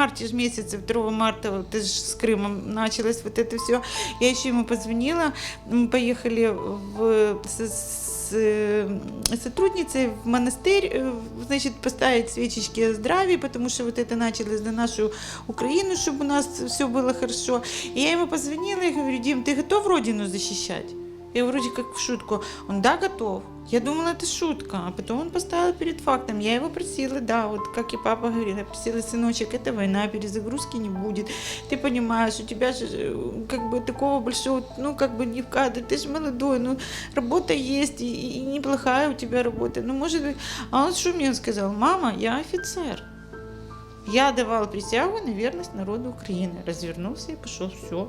марте ж месяце, 2 марта, вот это ж с Крымом началось вот это все. Я еще ему позвонила, мы поехали в, с, с, э, сотрудницей в монастырь, э, значит, поставить свечечки о здравии, потому что вот это началось за нашу Украину, чтобы у нас все было хорошо. И я ему позвонила и говорю, Дим, ты готов родину защищать? Я вроде как в шутку. Он, да, готов. Я думала, это шутка. А потом он поставил перед фактом. Я его просила, да, вот как и папа говорил, я просила, сыночек, это война, перезагрузки не будет. Ты понимаешь, у тебя же э, как бы такого большого, ну, как бы не в кадре, ты же молодой, ну, работа есть, и, и неплохая у тебя работа. Ну, может быть, а он что мне сказал? Мама, я офицер. Я давал присягу на верность народу Украины. Развернулся и пошел, все.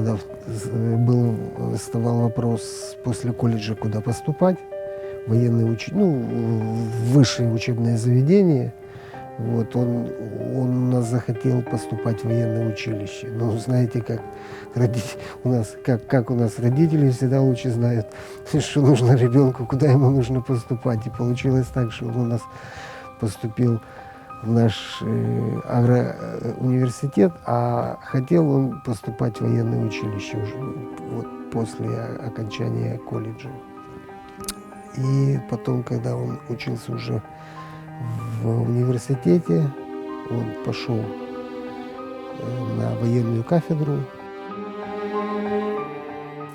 когда был, вставал вопрос после колледжа, куда поступать, военные уч... ну, высшее учебное заведение, вот, он, он у нас захотел поступать в военное училище. Ну, знаете, как, родить, у нас, как, как у нас родители всегда лучше знают, что нужно ребенку, куда ему нужно поступать. И получилось так, что он у нас поступил в наш э, агроуниверситет, а хотел он поступать в военное училище уже вот, после окончания колледжа. И потом, когда он учился уже в университете, он пошел э, на военную кафедру,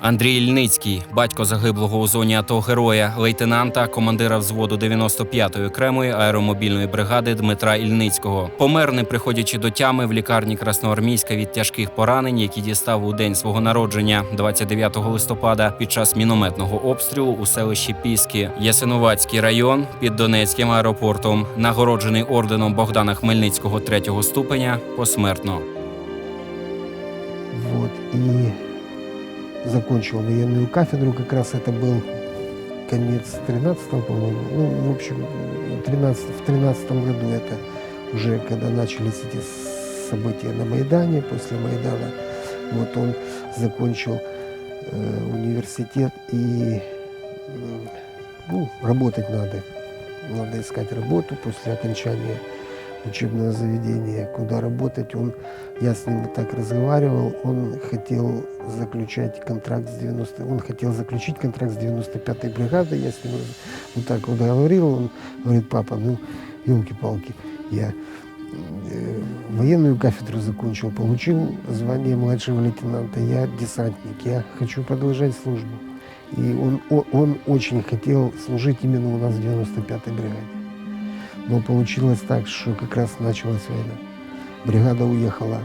Андрій Ільницький, батько загиблого у зоні АТО героя, лейтенанта, командира взводу 95-ї окремої аеромобільної бригади Дмитра Ільницького, помер, не приходячи до тями в лікарні Красноармійська від тяжких поранень, які дістав у день свого народження, 29 листопада, під час мінометного обстрілу у селищі Піски, Ясинуватський район під Донецьким аеропортом, нагороджений орденом Богдана Хмельницького третього ступеня посмертно. Вот, и закончил военную кафедру, как раз это был конец 13 по-моему, ну, в общем, 13, в 13 году это уже, когда начались эти события на Майдане, после Майдана, вот он закончил э, университет и, м, ну, работать надо, надо искать работу после окончания учебного заведения, куда работать. Он, я с ним так разговаривал, он хотел заключать контракт с 90 он хотел заключить контракт с 95-й бригадой, я с ним вот так вот говорил, он говорит, папа, ну, елки-палки, я э, военную кафедру закончил, получил звание младшего лейтенанта, я десантник, я хочу продолжать службу. И он, он очень хотел служить именно у нас в 95-й бригаде. Но получилось так, что как раз началась война. Бригада уехала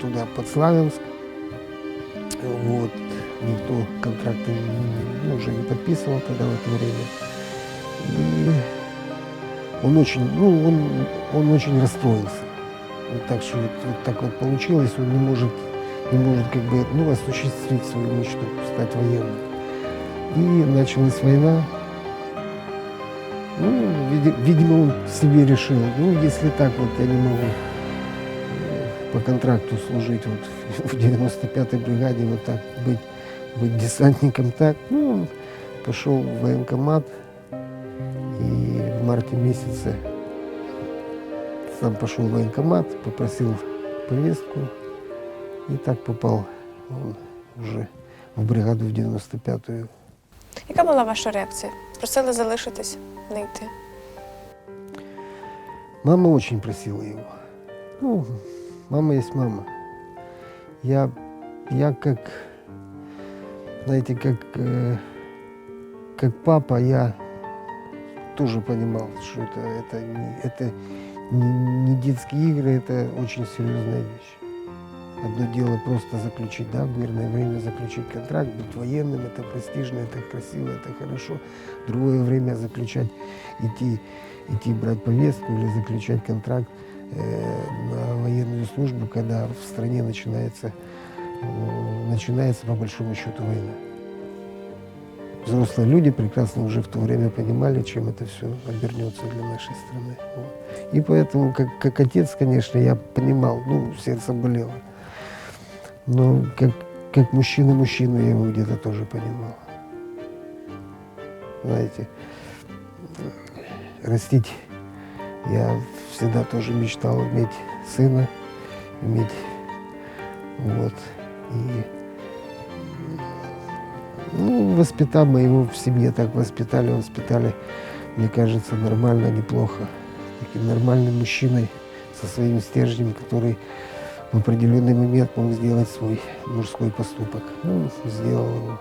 туда, под Славянск. Вот. Никто контракты ну, уже не подписывал тогда в это время. И он очень, ну, он, он очень расстроился. Вот так что вот, вот так вот получилось, он не может, не может как бы, ну, осуществить свою мечту, стать военным. И началась война, ну, видимо, он себе решил, ну, если так вот я не могу э, по контракту служить вот в 95-й бригаде, вот так быть, быть десантником так, ну, он пошел в военкомат и в марте месяце сам пошел в военкомат, попросил повестку и так попал он уже в бригаду в 95-ю. Яка була ваша реакція? Просили залишитись, не йти. Мама очень просила его. Ну, мама есть мама. Я, я как, знаете, как, э, как папа, я тоже понимал, что это, это, это не, не детские игры, это очень серьезная вещь. Одно дело просто заключить, да, в мирное время заключить контракт, быть военным, это престижно, это красиво, это хорошо. Другое время заключать, идти идти брать повестку или заключать контракт э, на военную службу, когда в стране начинается, э, начинается по большому счету война. Взрослые люди прекрасно уже в то время понимали, чем это все обернется для нашей страны. И поэтому, как, как отец, конечно, я понимал, ну, сердце болело. Но как, как мужчина мужчину я его где-то тоже понимал. знаете, растить. Я всегда тоже мечтал иметь сына, иметь вот. И ну, воспитал мы его в семье, так воспитали, воспитали, мне кажется, нормально, неплохо. Таким нормальным мужчиной со своим стержнем, который в определенный момент мог сделать свой мужской поступок. Ну, сделал его.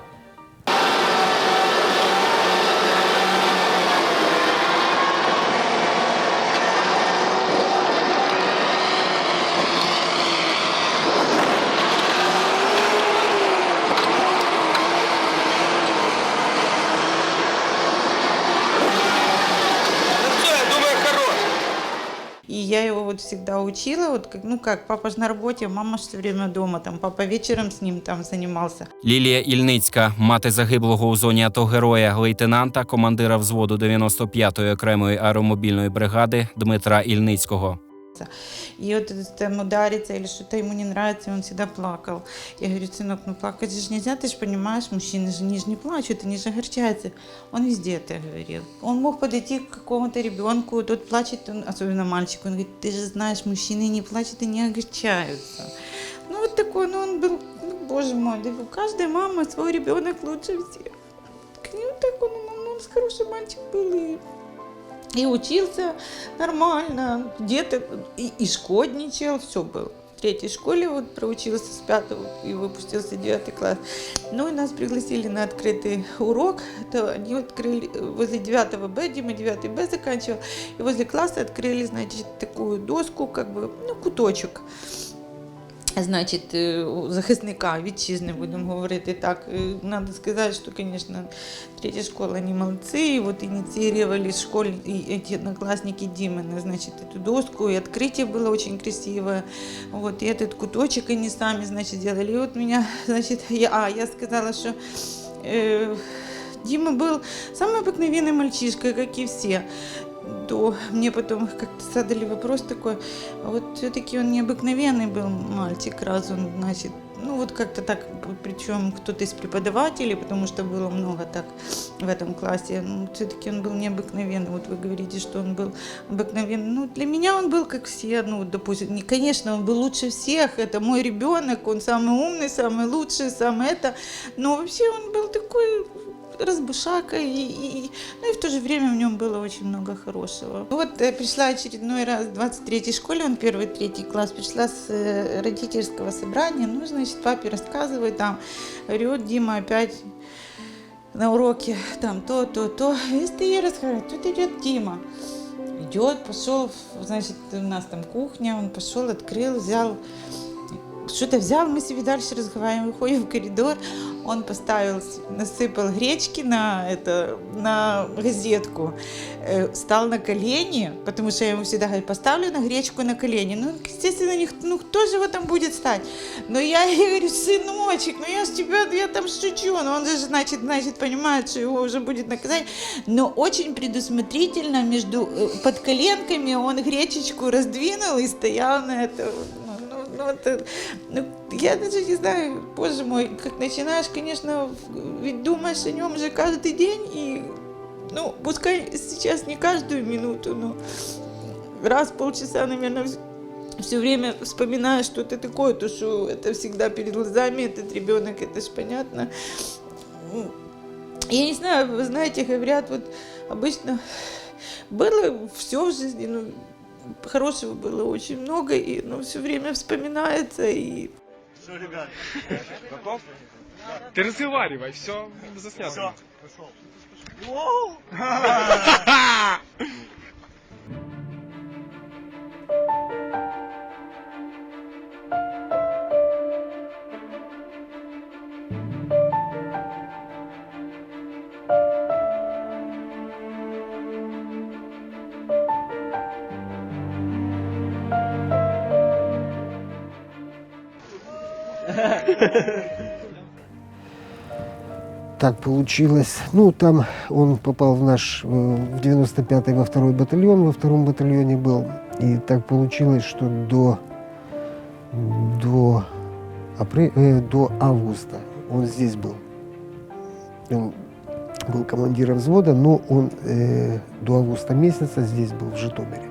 Всегда учила, вот ну как, папа же на работе, мама же все время дома, там папа вечером с ним там занимался. Лілія Ільницька, мати загиблого у зоні АТО героя, лейтенанта, командира взводу 95-ї окремої аеромобільної бригади Дмитра Ільницького И вот это там ударится или что-то ему не нравится, и он всегда плакал. Я говорю, сынок, ну плакать же нельзя, ты же понимаешь, мужчины же, они же не плачут, они же огорчаются. Он везде это говорил. Он мог подойти к какому-то ребенку, тот плачет, он, особенно мальчик, он говорит, ты же знаешь, мужчины не плачут и не огорчаются. Ну вот такой, ну он был, ну, боже мой, да у каждой мамы свой ребенок лучше всех. К нему так он, ну, он хороший мальчик был, и и учился нормально, где-то и, и шкодничал, все было. В третьей школе вот проучился с пятого и выпустился в девятый класс. Ну и нас пригласили на открытый урок. Это они открыли возле 9 Б, Дима 9 Б заканчивал. И возле класса открыли, значит, такую доску, как бы, ну, куточок. Значить, е, у захисника вітчизни, будемо говорити так. Е, Надо сказати, що, конечно, третья школа, они молодцы, и вот инициировали школе, и эти одноклассники Димы, значит, эту доску, и открытие было очень красивое, вот, и этот куточек они сами, значит, делали, и вот меня, значит, я, а, я сказала, что э, Дима был самый обыкновенный мальчишка, как и все, То мне потом как-то задали вопрос такой, а вот все-таки он необыкновенный был мальчик, раз он, значит, ну вот как-то так, причем кто-то из преподавателей, потому что было много так в этом классе, ну, все-таки он был необыкновенный. Вот вы говорите, что он был обыкновенный. Ну, для меня он был как все, ну, допустим, не, конечно, он был лучше всех, это мой ребенок, он самый умный, самый лучший, самый это, но вообще он был такой разбушака, и, и- ну и в то же время в нем было очень много хорошего. Вот я пришла очередной раз в 23-й школе, он первый, третий класс, пришла с э, родительского собрания, ну, значит, папе рассказывает, там, вот Дима опять на уроке, там, то, то, то, и стоит рассказывает, тут идет Дима. Идет, пошел, значит, у нас там кухня, он пошел, открыл, взял что-то взял, мы себе дальше разговариваем, выходим в коридор, он поставил, с- насыпал гречки на, это, на газетку, э, стал на колени, потому что я ему всегда говорю, поставлю на гречку на колени. Ну, естественно, ник- ну кто же его там будет стать? Но я ей говорю, сыночек, ну я ж тебя, я там шучу, но он же, значит, значит, понимает, что его уже будет наказание. Но очень предусмотрительно между э, под коленками он гречечку раздвинул и стоял на это. Ну, это, ну, я даже не знаю, боже мой, как начинаешь, конечно, ведь думаешь о нем же каждый день, и, ну, пускай сейчас не каждую минуту, но раз в полчаса, наверное, все время вспоминаешь что-то такое, то что это всегда перед глазами, этот ребенок, это ж понятно. Я не знаю, вы знаете, говорят, вот обычно было все в жизни, ну, хорошего было очень много, и ну, все время вспоминается, и Готов? Ты разговаривай, все заснято. Так получилось. Ну, там он попал в наш, э, в 95-й во второй батальон, во втором батальоне был. И так получилось, что до, до, апре- э, до августа он здесь был. Он был командиром взвода, но он э, до августа месяца здесь был, в Житомире,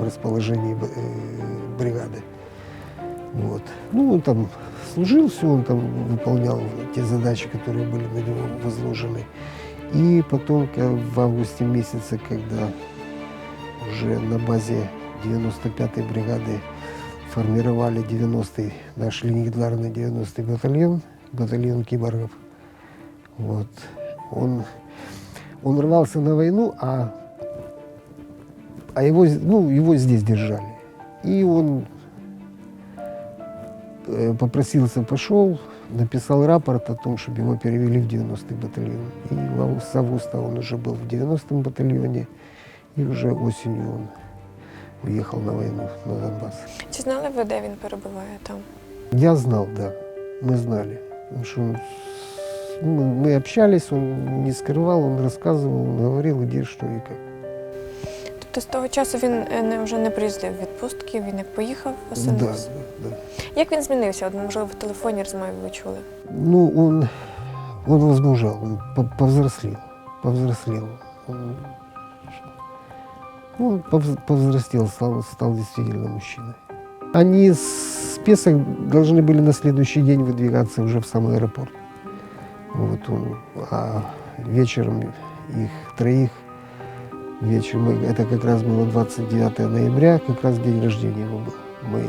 в расположении э, бригады. Вот. Ну, там служил, все, он там выполнял те задачи, которые были на него возложены. И потом в августе месяце, когда уже на базе 95-й бригады формировали 90-й, наш легендарный 90-й батальон, батальон киборгов. Вот. Он, он рвался на войну, а, а его, ну, его здесь держали. И он попросился, пошел, написал рапорт о том, чтобы его перевели в 90-й батальон. И в август, с августа он уже был в 90-м батальоне, и уже осенью он уехал на войну на Донбасс. Чи знали ви, де він перебуває там? Я знал, да, мы знали. Потому что он с- ну, мы мы общались, он не скрывал, он рассказывал, он говорил, где, что и как. Тобто з того часу він е, не, вже не приїздив в відпустки, він як поїхав Да, оселився. да, да. Як він змінився? От, можливо, в телефонні розмові ви чули. Ну, он, он возмужал, он по- повзрослел, повзрослел. Он, ну, повз- повзрослел, стал, стал действительно мужчиной. Они с Песок должны были на следующий день выдвигаться уже в сам аэропорт. Вот он, а вечером их троих, вечером, это как раз было 29 ноября, как раз день рождения его был. Мы,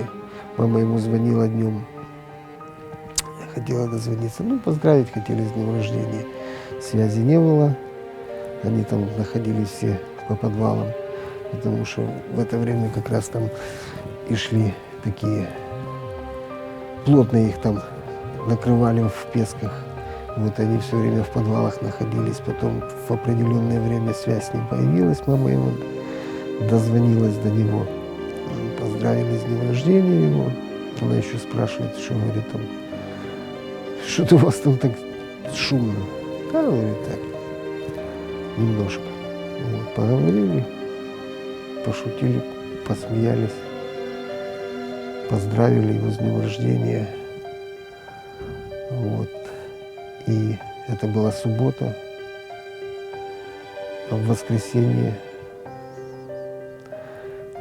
мама ему звонила днем хотела дозвониться. Ну, поздравить хотели с днем рождения. Связи не было. Они там находились все по подвалам, потому что в это время как раз там и шли такие плотно их там накрывали в песках. Вот они все время в подвалах находились. Потом в определенное время связь не появилась. Мама его дозвонилась до него. Поздравили с днем рождения его. Она еще спрашивает, что говорит там, что-то у вас там так шумно. Да, говорит, так, немножко. Вот, поговорили, пошутили, посмеялись, поздравили его с днем рождения. Вот. Это была суббота, а в воскресенье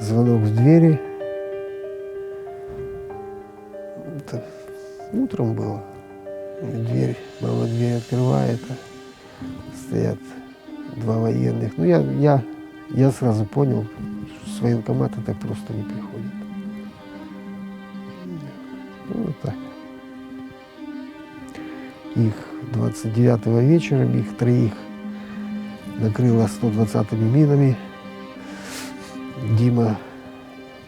звонок в двери. Это утром было. Дверь, мама дверь открывает, а стоят два военных. Ну, я, я, я сразу понял, что с военкомата так просто не приходит. Ну, вот так. Их 29-го вечером, их троих накрыло 120-ми минами. Дима,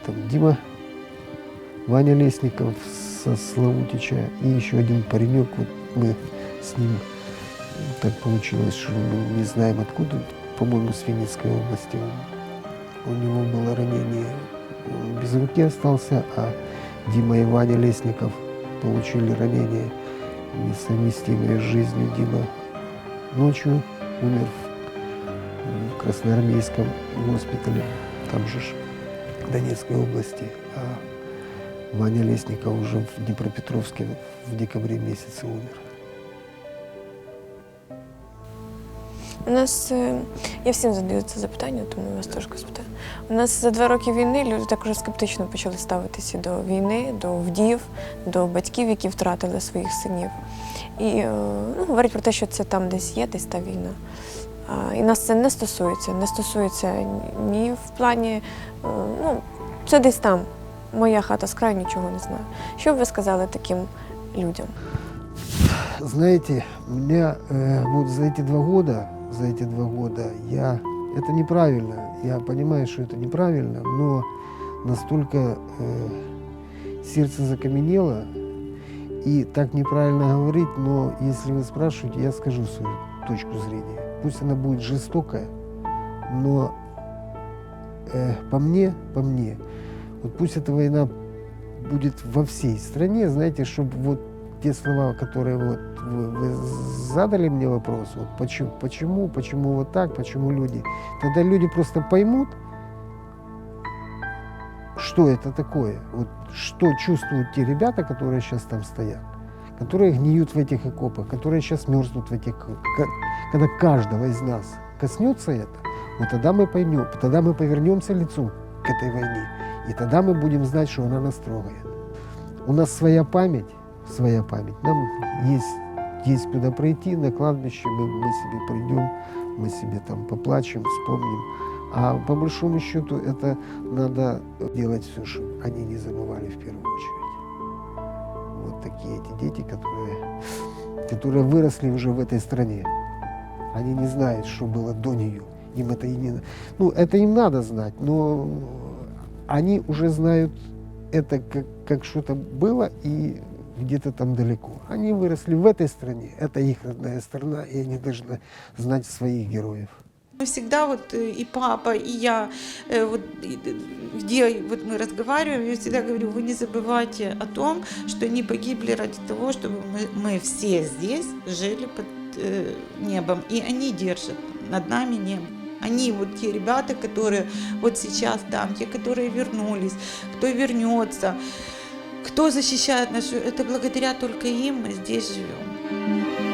там Дима, Ваня Лесников со Славутича и еще один паренек. Вот мы с ним так получилось, что мы не знаем откуда, по-моему, с Винницкой области. У него было ранение, он без руки остался, а Дима и Ваня Лесников получили ранение несовместимые с жизнью. Дима ночью умер в, в Красноармейском госпитале, там же в Донецкой области. А Ваня Лесников уже в Днепропетровске в декабре месяце умер. У нас е, я всім задаю це запитання, тому я вас теж спитаю. У нас за два роки війни люди також скептично почали ставитися до війни, до вдів, до батьків, які втратили своїх синів. І е, ну, говорять про те, що це там десь є, десь та війна. І нас це не стосується. Не стосується ні в плані, е, ну, це десь там. Моя хата з краю нічого не знаю. Що б ви сказали таким людям? Знаете, у меня э, вот за эти два года, за эти два года. Я... Это неправильно, я понимаю, что это неправильно, но настолько э, сердце закаменело, и так неправильно говорить, но если вы спрашиваете, я скажу свою точку зрения. Пусть она будет жестокая, но э, по мне, по мне, вот пусть эта война будет во всей стране, знаете, чтобы вот те слова, которые вот вы, вы задали мне вопрос, вот почему, почему, почему вот так, почему люди, тогда люди просто поймут, что это такое, вот что чувствуют те ребята, которые сейчас там стоят, которые гниют в этих окопах, которые сейчас мерзнут в этих... Когда каждого из нас коснется это, вот тогда мы поймем, тогда мы повернемся лицом к этой войне, и тогда мы будем знать, что она нас трогает. У нас своя память, своя память. Нам есть, есть куда пройти, на кладбище мы, мы себе придем, мы себе там поплачем, вспомним. А по большому счету это надо делать все, чтобы они не забывали в первую очередь. Вот такие эти дети, которые, которые выросли уже в этой стране. Они не знают, что было до нее. Им это и не... Ну, это им надо знать, но они уже знают это как, как что-то было и где-то там далеко. Они выросли в этой стране, это их родная страна, и они должны знать своих героев. Мы всегда вот э, и папа, и я, э, вот э, где вот мы разговариваем, я всегда говорю, вы не забывайте о том, что они погибли ради того, чтобы мы, мы все здесь жили под э, небом, и они держат над нами небо. Они вот те ребята, которые вот сейчас там, те, которые вернулись, кто вернется, кто защищает нашу, это благодаря только им мы здесь живем.